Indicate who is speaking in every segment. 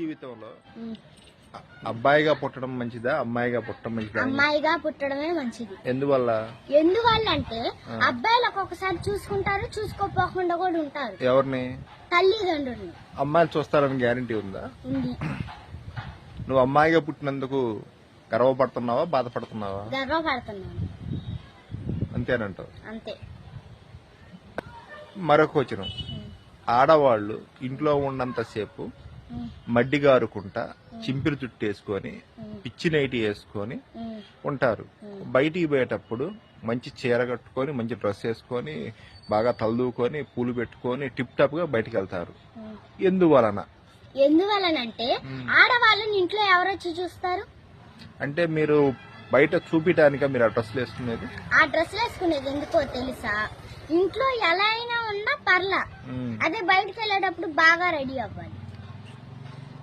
Speaker 1: జీవితంలో అబ్బాయిగా పుట్టడం మంచిదా? అమ్మాయిగా పుట్టడం మంచిదా
Speaker 2: అమ్మాయిగా పుట్టడమే మంచిది.
Speaker 1: ఎందువల్ల?
Speaker 2: ఎందువల్లంటే అబ్బాయిలు ఒక్కొక్కసారి చూసుకుంటారు చూసుకోపోకుండా కూడా ఉంటారు.
Speaker 1: ఎవరిని?
Speaker 2: తల్లిదండ్రులు
Speaker 1: అమ్మాయిలు చూస్తారని గ్యారంటీ ఉందా?
Speaker 2: ఉంది.
Speaker 1: నువ్వు అమ్మాయిగా పుట్టినందుకు గర్వపడుతున్నావా బాధపడుతున్నావా?
Speaker 2: గర్వపడుతున్నాను.
Speaker 1: అంతేనంటావు
Speaker 2: అంతే.
Speaker 1: మరొక వచనం. ఆడవాళ్ళు ఇంట్లో ఉన్నంతసేపు మడ్డి గారుకుంటా చింపిరి చుట్టు వేసుకొని పిచ్చి నైటి వేసుకొని ఉంటారు. బయటికి పోయేటప్పుడు మంచి చీర కట్టుకొని మంచి డ్రెస్ వేసుకొని బాగా తలదూకొని పూలు పెట్టుకొని టిప్ టాప్గా బయటికి వెళ్తారు. ఎందువలన?
Speaker 2: ఎందువలనంటే ఆడవాళ్ళని ఇంట్లో ఎవరొచ్చి చూస్తారు?
Speaker 1: అంటే మీరు బయట చూపించడానిక మీరు ఆ డ్రెస్సులు వేసుకునేది?
Speaker 2: ఆ డ్రెస్ వేసుకునేది ఎందుకో తెలుసా? ఇంట్లో ఎలా అయినా ఉన్నా పర్లా. అదే బయటకు వెళ్ళేటప్పుడు బాగా రెడీ అవ్వాలి.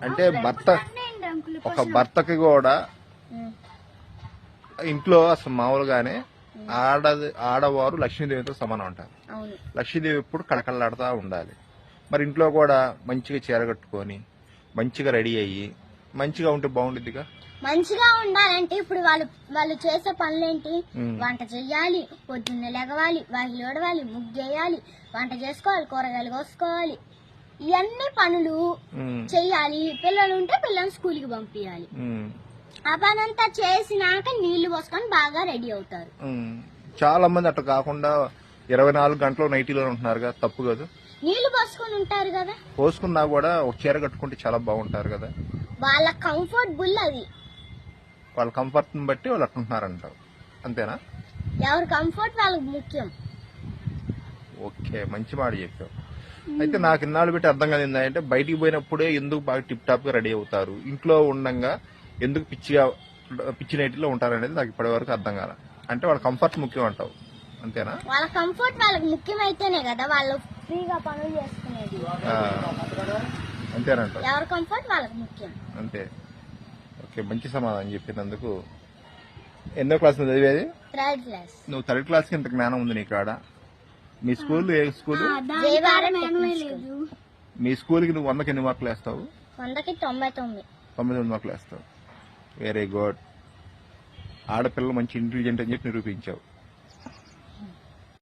Speaker 1: అంటే భర్త ఒక భర్తకి కూడా ఇంట్లో అసలు మామూలుగానే ఆడ ఆడవారు లక్ష్మీదేవితో సమానం అంటారు. లక్ష్మీదేవి ఎప్పుడు కళకళలాడుతూ ఉండాలి. మరి ఇంట్లో కూడా మంచిగా చీర కట్టుకొని మంచిగా రెడీ అయ్యి మంచిగా ఉంటే బాగుండిద్దిగా?
Speaker 2: మంచిగా ఉండాలంటే ఇప్పుడు వాళ్ళు వాళ్ళు చేసే పనులేంటి. వంట చెయ్యాలి పొద్దున్నే లెగవాలి వాకిలి ఓడవాలి ముగ్గేయాలి వంట చేసుకోవాలి కూరగాయలు కోసుకోవాలి. ఇవన్నీ పనులు చెయ్యాలి పిల్లలు ఉంటే పిల్లల్ని స్కూల్కి పంపించాలి
Speaker 1: ఉమ్,
Speaker 2: ఆ పని అంతా చేసినాక నీళ్ళు పోసుకొని బాగా రెడీ అవుతారు.
Speaker 1: చాలా మంది అట్లా కాకుండా ఇరవై నాలుగు గంటలు నైటీలో ఉంటున్నారుగా తప్పు కదా.
Speaker 2: నీళ్ళు పోసుకొని ఉంటారు కదా.
Speaker 1: పోసుకున్నా కూడా ఒక చీర కట్టుకుంటే చాలా బాగుంటారు కదా.
Speaker 2: వాళ్ళ కంఫర్టబుల్ అది.
Speaker 1: వాళ్ళ కంఫర్ట్ని బట్టి వాళ్ళు అట్లుంటున్నారంటారు. అంతేనా?
Speaker 2: ఎవరి కంఫర్ట్ వాళ్ళకి ముఖ్యం.
Speaker 1: ఓకే మంచి మాట చెప్పావు. అయితే నాకు ఇన్నాళ్ళు పెట్టి అర్థం కాదు ఏంటంటే బయటికి పోయినప్పుడే ఎందుకు బాగా టిప్ టాప్గా రెడీ అవుతారు? ఇంట్లో ఉండంగా ఎందుకు పిచ్చిగా పిచ్చి నైట్లో ఉంటారు అనేది నాకు ఇప్పటి వరకు అర్థం కాల. అంటే వాళ్ళ కంఫర్ట్ ముఖ్యం అంటావు. అంతేనా?
Speaker 2: వాళ్ళ కంఫర్ట్ వాళ్ళకి ముఖ్యమైతేనే కదా వాళ్ళు ఫ్రీగా పనులు చేసుకునేది.
Speaker 1: ఆ, అంతేనంటావు.
Speaker 2: ఎవరి కంఫర్ట్ వాళ్ళకి ముఖ్యం.
Speaker 1: అంతే. ఓకే మంచి సమాధానం చెప్పినందుకు. ఎన్నో క్లాస్ చదివేది?
Speaker 2: థర్డ్ క్లాస్
Speaker 1: నువ్వు థర్డ్ క్లాస్కి ఇంత జ్ఞానం ఉంది నీకు ఆడ? మీ స్కూల్ ఏ
Speaker 2: స్కూల్.
Speaker 1: మీ స్కూల్కి నువ్వు వందకి ఎన్ని మార్కులు వేస్తావు?
Speaker 2: వందకి తొంభై తొమ్మిది.
Speaker 1: తొమ్మిది వందల మార్కులు వేస్తావు. వెరీ గుడ్ ఆడపిల్లలు మంచి ఇంటెలిజెంట్ అని చెప్పి నిరూపించావు.